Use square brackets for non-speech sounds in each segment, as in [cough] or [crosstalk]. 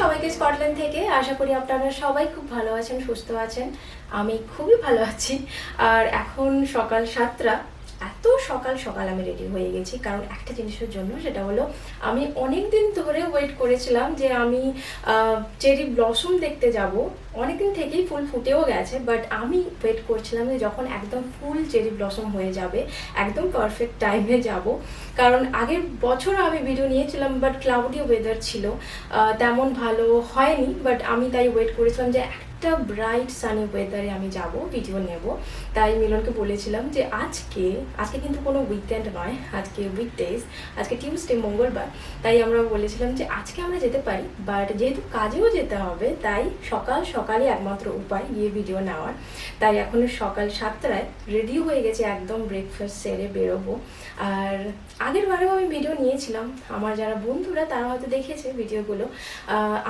সবাইকে স্কটল্যান্ড থেকে। আশা করি আপনারা সবাই খুব ভালো আছেন, সুস্থ আছেন। আমি খুবই ভালো আছি। আর এখন সকাল সাতটা। এত সকাল সকাল আমি রেডি হয়ে গেছি। কারণ একটা জিনিসের জন্য সেটা হলো, আমি অনেক দিন ধরে ওয়েট করেছিলাম যে আমি চেরি ব্লসম দেখতে যাব। অনেকদিন থেকেই ফুল ফুটেও গেছে বাট আমি ওয়েট করছিলাম যে যখন একদম ফুল চেরি ব্লসম হয়ে যাবে, একদম পারফেক্ট টাইমে যাব। কারণ আগের বছরও আমি ভিডিও নিয়েছিলাম বাট ক্লাউডি ওয়েদার ছিল। তেমন ভালো হয়নি বাট আমি তাই ওয়েট করেছিলাম যে একটা ব্রাইট সানি ওয়েদারে আমি যাব ভিডিও নেব। তাই মিলনকে বলেছিলাম যে আজকে আজকে কিন্তু কোনো উইকেন্ড নয়, আজকে উইকডেজ আজকে টিউসডে মঙ্গলবার। তাই আমরা বলেছিলাম যে আজকে আমরা যেতে পারি বাট যেহেতু কাজেও যেতে হবে, তাই সকাল সকালই একমাত্র উপায় গিয়ে ভিডিও নেওয়ার। তাই এখন সকাল সাতটায় রেডি হয়ে গেছে, একদম ব্রেকফাস্ট সেরে বেরোবো। আর আগের বারেও আমি ভিডিও নিয়েছিলাম। আমার যারা বন্ধুরা, তারা হয়তো দেখেছে ভিডিওগুলো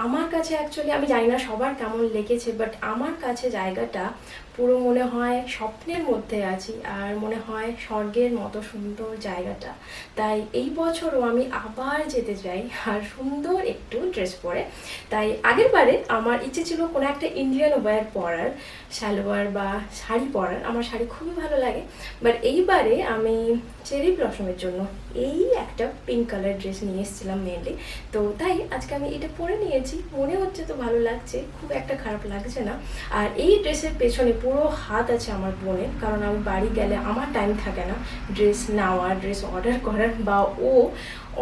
আমার কাছে অ্যাকচুয়ালি আমি জানি না সবার কেমন লেগেছে বাট আমার কাছে জায়গাটা পুরো মনে হয় স্বপ্নের মধ্যে আছি আর মনে হয় স্বর্গের মতো সুন্দর জায়গাটা। তাই এই বছরও আমি আবার যেতে চাই আর সুন্দর একটু ড্রেস পরে। তাই আগের বারে আমার ইচ্ছে ছিল কোনো একটা ইন্ডিয়ান ওয়্যার পরার, সালোয়ার বা শাড়ি পরার। আমার শাড়ি খুবই ভালো লাগে। বাট এইবারে আমি চেরি ব্লসমের জন্য। এই একটা পিঙ্ক কালার ড্রেস নিয়ে এসেছিলাম মেনলি তো তাই আজকে আমি এটা পরে নিয়েছি। মনে হচ্ছে তো ভালো লাগছে, খুব একটা খারাপ লাগছে না। আর এই ড্রেসের পেছনে পুরো হাত আছে আমার বোনের, কারণ আমি বাড়ি গেলে আমার টাইম থাকে না ড্রেস নেওয়ার ড্রেস অর্ডার করার, বা ও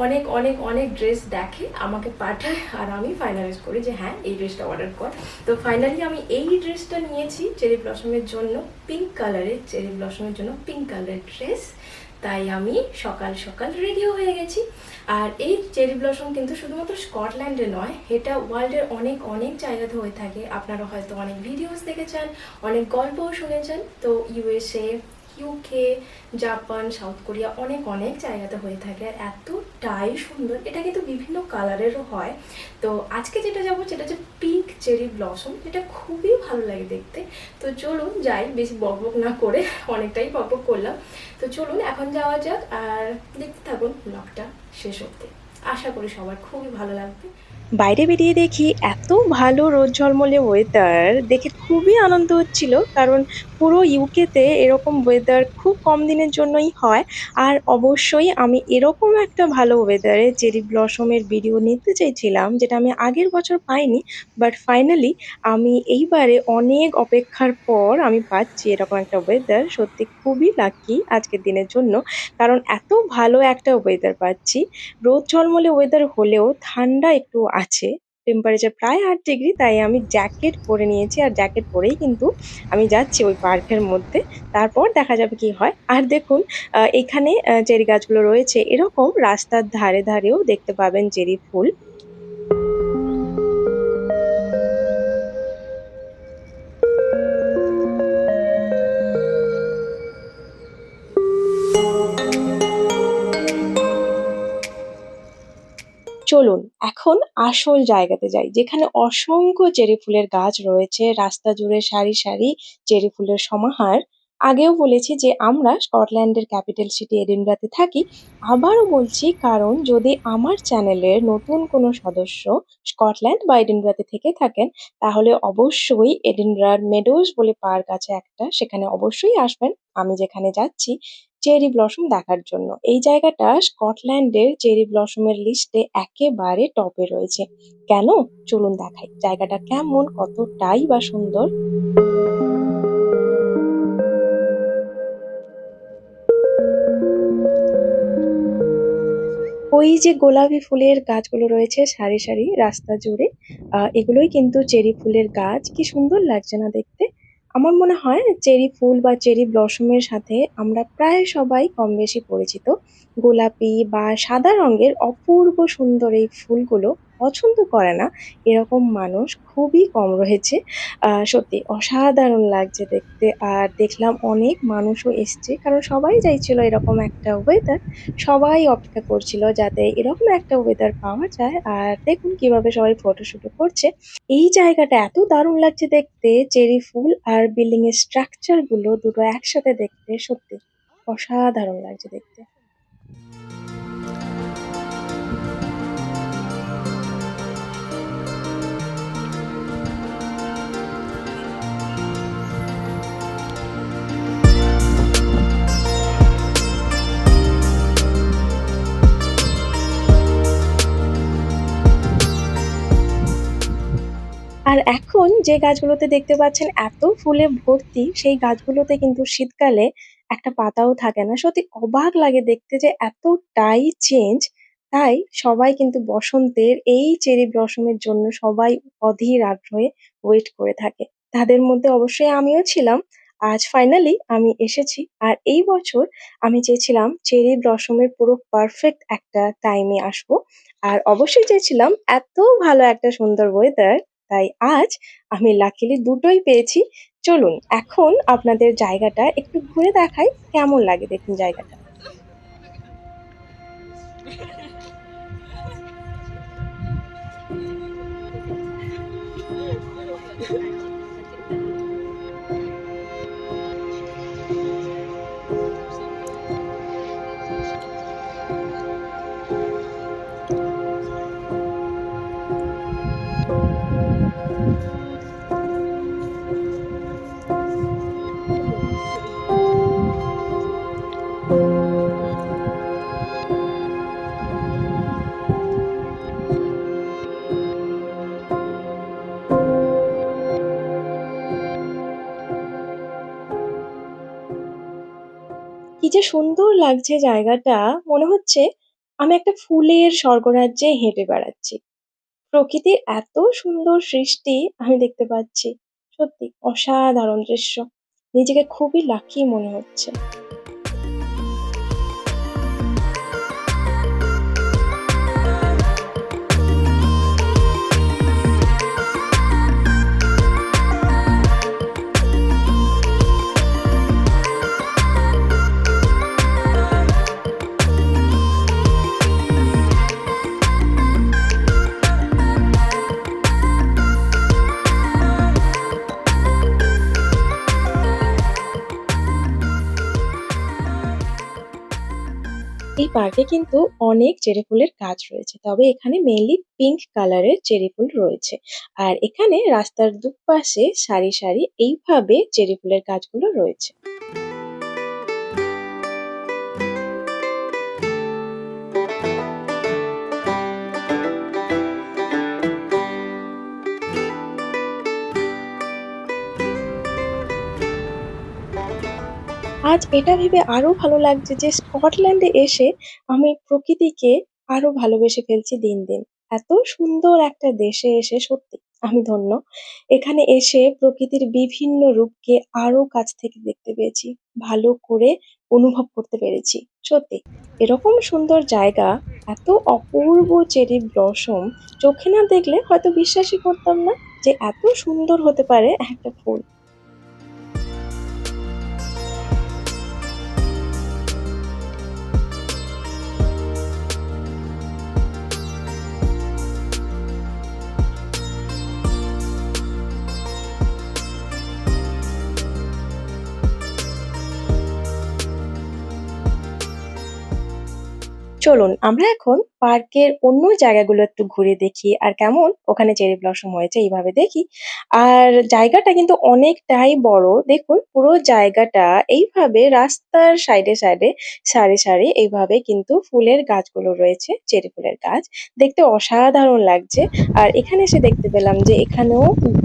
অনেক অনেক অনেক ড্রেস দেখে আমাকে পাঠায় আর আমি ফাইনালাইজ করি যে হ্যাঁ এই ড্রেসটা অর্ডার কর। তো ফাইনালি আমি এই ড্রেসটা নিয়েছি, চেরি ব্লসমের জন্য পিঙ্ক কালারের চেরি ব্লসমের জন্য পিঙ্ক কালারের ড্রেস তাই আমি সকাল সকাল রেডিও হয়ে গেছি। আর এই চেরি ব্লসম কিন্তু শুধুমাত্র স্কটল্যান্ডে নয়, এটা ওয়ার্ল্ডের অনেক অনেক জায়গাতে হয়ে থাকে। আপনারা হয়তো অনেক ভিডিওস দেখেছেন, অনেক গল্পও শুনেছেন। তো USA UK, Japan, South Korea অনেক অনেক জায়গাতে হয়ে থাকে আর এতটাই সুন্দর। এটা কিন্তু বিভিন্ন কালারেরও হয়। তো আজকে যেটা যাব সেটা হচ্ছে পিঙ্ক চেরি ব্লসম এটা খুবই ভালো লাগে দেখতে। তো চলুন যাই, বেশি বকবক না করে অনেকটাই বকবক করলাম। তো চলুন এখন যাওয়া যাক আর দেখতে থাকুন ব্লগটা শেষ অবধি। আশা করি সবার খুবই ভালো লাগবে। বাইরে বেরিয়ে দেখি এত ভালো রোদ ঝলমলে ওয়েদার দেখে খুবই আনন্দ হচ্ছিল, কারণ পুরো ইউকেতে এরকম ওয়েদার খুব কম দিনের জন্যই হয়। আর অবশ্যই আমি এরকম একটা ভালো ওয়েদারে চেরি ব্লসমের ভিডিও নিতে চাইছিলাম যেটা আমি আগের বছর পাইনি বাট ফাইনালি আমি এইবারে অনেক অপেক্ষার পর আমি পাচ্ছি এরকম একটা ওয়েদার সত্যি খুবই লাকি আজকের দিনের জন্য, কারণ এত ভালো একটা ওয়েদার পাচ্ছি। রোদ ঝলমলে ওয়েদার হলেও ঠান্ডা একটু আছে। টেম্পারেচার প্রায় আট ডিগ্রি তাই আমি জ্যাকেট পরে নিয়েছি আর জ্যাকেট পরেই কিন্তু আমি যাচ্ছি ওই পার্কের মধ্যে। তারপর দেখা যাবে কি হয়। আর দেখুন এখানে চেরি গাছগুলো রয়েছে। এরকম রাস্তার ধারে ধারেও দেখতে পাবেন চেরি ফুল। আসল জায়গাতে যাই, যেখানে অসংখ্য চেরি ফুলের গাছ রয়েছে, রাস্তা জুড়ে সারি সারি চেরি ফুলের সমাহার। আগেও বলেছি যে আমরা স্কটল্যান্ডের ক্যাপিটাল সিটি এডিনব্রাতে থাকি। আবারও বলছি, কারণ যদি আমার চ্যানেলের নতুন কোনো সদস্য স্কটল্যান্ড বা এডিনব্রাতে থেকে থাকেন, তাহলে অবশ্যই এডিনব্রার মেডোজ বলে পার্ক আছে একটা, সেখানে অবশ্যই আসবেন। আমি যেখানে যাচ্ছি চেরি ব্লসম দেখার জন্য। এই জায়গাটা স্কটল্যান্ডের চেরি ব্লসমের লিস্টে একেবারে টপে রয়েছে। কেন? চলুন দেখাই। জায়গাটা কেমন কতটাই বা সুন্দর? ওই যে গোলাপি ফুলের গাছগুলো রয়েছে সারি সারি রাস্তা জুড়ে। আহ, এগুলোই কিন্তু চেরি ফুলের গাছ। কি সুন্দর লাগছে না দেখতে? আমার মনে হয় চেরি ফুল বা চেরি ব্লসমের সাথে আমরা প্রায় সবাই কম বেশি পরিচিত। গোলাপি বা সাদা রঙের অপূর্ব সুন্দর এই ফুলগুলো পছন্দ করে না, এরকম মানুষ খুবই কম রয়েছে। সত্যি অসাধারণ লাগছে দেখতে। আর দেখলাম অনেক মানুষও এসছে, কারণ সবাই চাইছিল এরকম একটা ওয়েদার সবাই অপেক্ষা করছিল যাতে এরকম একটা ওয়েদার পাওয়া যায়। আর দেখুন কীভাবে সবাই ফটোশুটও করছে। এই জায়গাটা এত দারুণ লাগছে দেখতে, চেরি ফুল আর বিল্ডিং এর স্ট্রাকচারগুলো দুটো একসাথে দেখতে সত্যি অসাধারণ লাগছে দেখতে। যে গাছগুলোতে দেখতে পাচ্ছেন এত ফুলে ভর্তি, সেই গাছগুলোতে কিন্তু শীতকালে একটা পাতাও থাকে না। সত্যি অবাক লাগে দেখতে যে এতটাই চেঞ্জ। তাই সবাই কিন্তু বসন্তের এই চেরি ব্লসমের জন্য সবাই অধীর আগ্রহে ওয়েট করে থাকে। তাদের মধ্যে অবশ্যই আমিও ছিলাম। আজ ফাইনালি আমি এসেছি। আর এই বছর আমি চেয়েছিলাম চেরি ব্লসমের পুরো পারফেক্ট একটা টাইমে আসব। আর অবশ্যই চেয়েছিলাম এত ভালো একটা সুন্দর ওয়েদার তাই আজ আমি লাকিলি দুটোই পেয়েছি। চলুন, এখন আপনাদের জায়গাটা একটু ঘুরে দেখাই কেমন লাগে দেখুন জায়গাটা। [laughs] কি যে সুন্দর লাগছে জায়গাটা, মনে হচ্ছে আমি একটা ফুলের স্বর্গরাজ্যে হেঁটে বেড়াচ্ছি। প্রকৃতির এত সুন্দর সৃষ্টি আমি দেখতে পাচ্ছি। সত্যি অসাধারণ দৃশ্য। নিজেকে খুবই লাকি মনে হচ্ছে। পার্কে কিন্তু অনেক চেরি ফুলের গাছ রয়েছে। তবে এখানে মেইনলি পিঙ্ক কালারের চেরি ফুল রয়েছে। আর এখানে রাস্তার দুপাশে সারি সারি এইভাবে চেরি ফুলের গাছগুলো রয়েছে। আজ এটা ভেবে আরও ভালো লাগছে যে স্কটল্যান্ডে এসে আমি প্রকৃতিকে আরও ভালোবেসে ফেলছি দিন দিন। এত সুন্দর একটা দেশে এসে সত্যি আমি ধন্য। এখানে এসে প্রকৃতির বিভিন্ন রূপকে আরও কাছ থেকে দেখতে পেয়েছি, ভালো করে অনুভব করতে পেরেছি, সত্যি। এরকম সুন্দর জায়গা, এত অপূর্ব চেরি ব্লসম, চোখে না দেখলে হয়তো বিশ্বাসই করতাম না যে এত সুন্দর হতে পারে একটা ফুল। চলুন, আমরা এখন পার্কের অন্য জায়গাগুলো একটু ঘুরে দেখি আর কেমন ওখানে চেরি ব্লসম হয়েছে এইভাবে দেখি। আর জায়গাটা কিন্তু অনেকটাই বড়। দেখুন, পুরো জায়গাটা এইভাবে রাস্তার সাইডে সাইডে সারি সারি এইভাবে কিন্তু ফুলের গাছগুলো রয়েছে, চেরি ফুলের গাছ। দেখতে অসাধারণ লাগছে। আর এখানে এসে দেখতে পেলাম যে এখানেও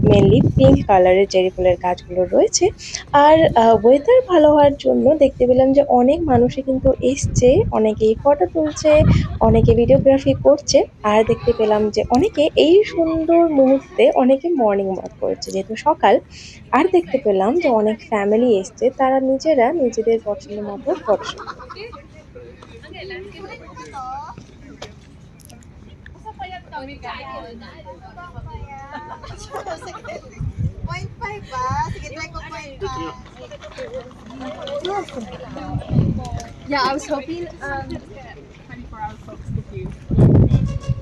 মেনলি পিঙ্ক কালারের চেরি ফুলের গাছগুলো রয়েছে। আর ওয়েদার ভালো হওয়ার জন্য দেখতে পেলাম যে অনেক মানুষই কিন্তু এসছে, অনেকেই ফটো তুলছে অনেকে ভিডিওগ্রাফি করছে আর দেখতে পেলাম যে অনেকে এই সুন্দর মুহূর্তে অনেকে মর্নিং ওয়াক করেছে যেহেতু সকাল আর দেখতে পেলাম যে অনেক ফ্যামিলি এসছে তারা নিজেরা নিজেদের পছন্দ মতো five. Yeah, I was hoping um, Fox the Cube.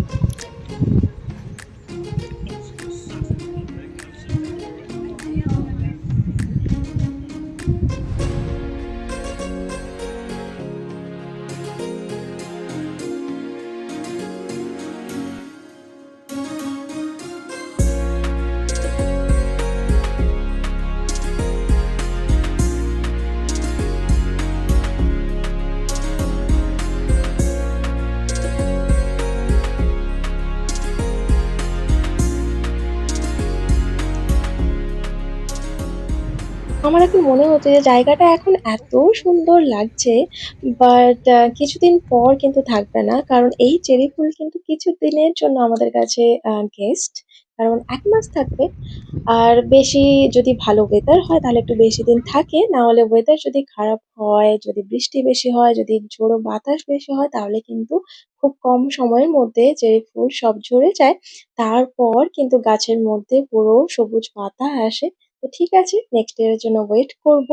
আমার এখন মনে হচ্ছে যে জায়গাটা এখন এত সুন্দর লাগছে বাট কিছুদিন পর কিন্তু থাকবে না, কারণ এই চেরি ফুল কিন্তু কিছু দিনের জন্য আমাদের কাছে গেস্ট কারণ এক মাস থাকবে। আর বেশি যদি ভালো ওয়েদার হয়, তাহলে একটু বেশি দিন থাকে, না হলে ওয়েদার যদি খারাপ হয়, যদি বৃষ্টি বেশি হয়, যদি ঝোড়ো বাতাস বেশি হয়, তাহলে কিন্তু খুব কম সময়ের মধ্যে চেরি ফুল সব ঝরে যায়। তারপর কিন্তু গাছের মধ্যে পুরো সবুজ পাতা আসে। ঠিক আছে নেক্সট এর জন্য ওয়েট করব।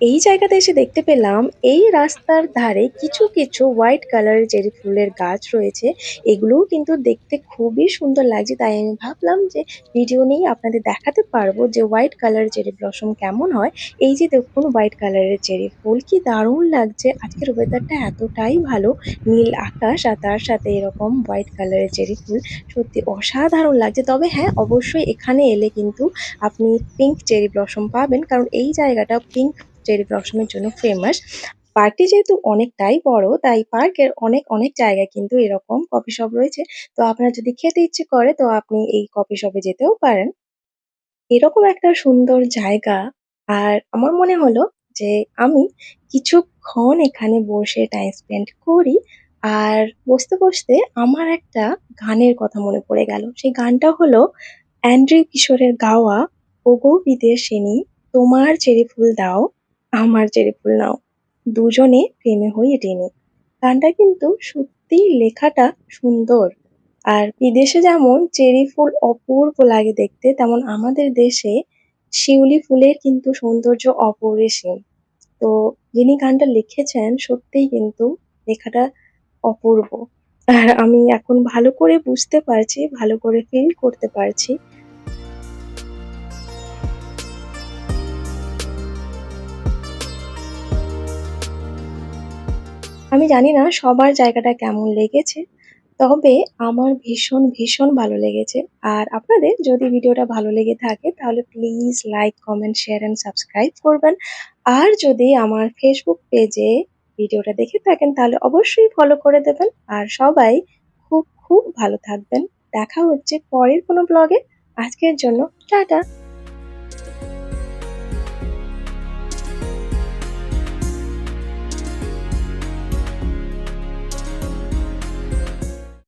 এই জায়গাতে এসে দেখতে পেলাম, এই রাস্তার ধারে কিছু কিছু হোয়াইট কালারের চেরি ফুলের গাছ রয়েছে। এগুলোও কিন্তু দেখতে খুবই সুন্দর লাগছে। তাই আমি ভাবলাম যে ভিডিও নিয়ে আপনাদের দেখাতে পারব যে হোয়াইট কালারের চেরি ব্লসম কেমন হয়। এই যে দেখুন হোয়াইট কালারের চেরি ফুল, কি দারুণ লাগছে। আজকের ওয়েদারটা এতটাই ভালো, নীল আকাশ আর তার সাথে এরকম হোয়াইট কালারের চেরি ফুল। সত্যি অসাধারণ লাগছে। তবে হ্যাঁ অবশ্যই এখানে এলে কিন্তু আপনি পিঙ্ক চেরি ব্লসম পাবেন। কারণ এই জায়গাটা পিঙ্ক চেরি ব্লসমের জন্য ফেমাস পার্কটি যেহেতু অনেকটাই বড়, তাই পার্কের অনেক অনেক জায়গায় কিন্তু এরকম কফি শপ রয়েছে। তো আপনার যদি খেতে ইচ্ছে করে, তো আপনি এই কফি শপে যেতেও পারেন। এরকম একটা সুন্দর জায়গা। আর আমার মনে হলো যে আমি কিছুক্ষণ এখানে বসে টাইম স্পেন্ড করি, আর বসতে বসতে আমার একটা গানের কথা মনে পড়ে গেল। সেই গানটা হলো, অ্যান্ড্রিউ কিশোরের গাওয়া, ওগো বিদেশিনী, তোমার চেরি ফুল দাও। আমার চেরি ফুল নাও। দুজনে প্রেমে হই টেনে। গানটা কিন্তু সত্যি লেখাটা সুন্দর। আর বিদেশে যেমন চেরি ফুল অপূর্ব লাগে দেখতে, তেমন আমাদের দেশে শিউলি ফুলের কিন্তু সৌন্দর্য অপরিসীম। তো যিনি গানটা লিখেছেন, সত্যিই কিন্তু লেখাটা অপূর্ব। আর আমি এখন ভালো করে বুঝতে পারছি, ভালো করে ফিল করতে পারছি। আমি জানি না সবার জায়গাটা কেমন লেগেছে, তবে আমার ভীষণ ভীষণ ভালো লেগেছে। আর আপনাদের যদি ভিডিওটা ভালো লেগে থাকে, তাহলে please like comment share and subscribe করবেন। আর যদি আমার ফেসবুক পেজে ভিডিওটা দেখে থাকেন, তাহলে অবশ্যই ফলো করে দেবেন। আর সবাই খুব খুব ভালো থাকবেন। দেখা হচ্ছে পরের কোনো ব্লগে আজকের জন্য টাটা।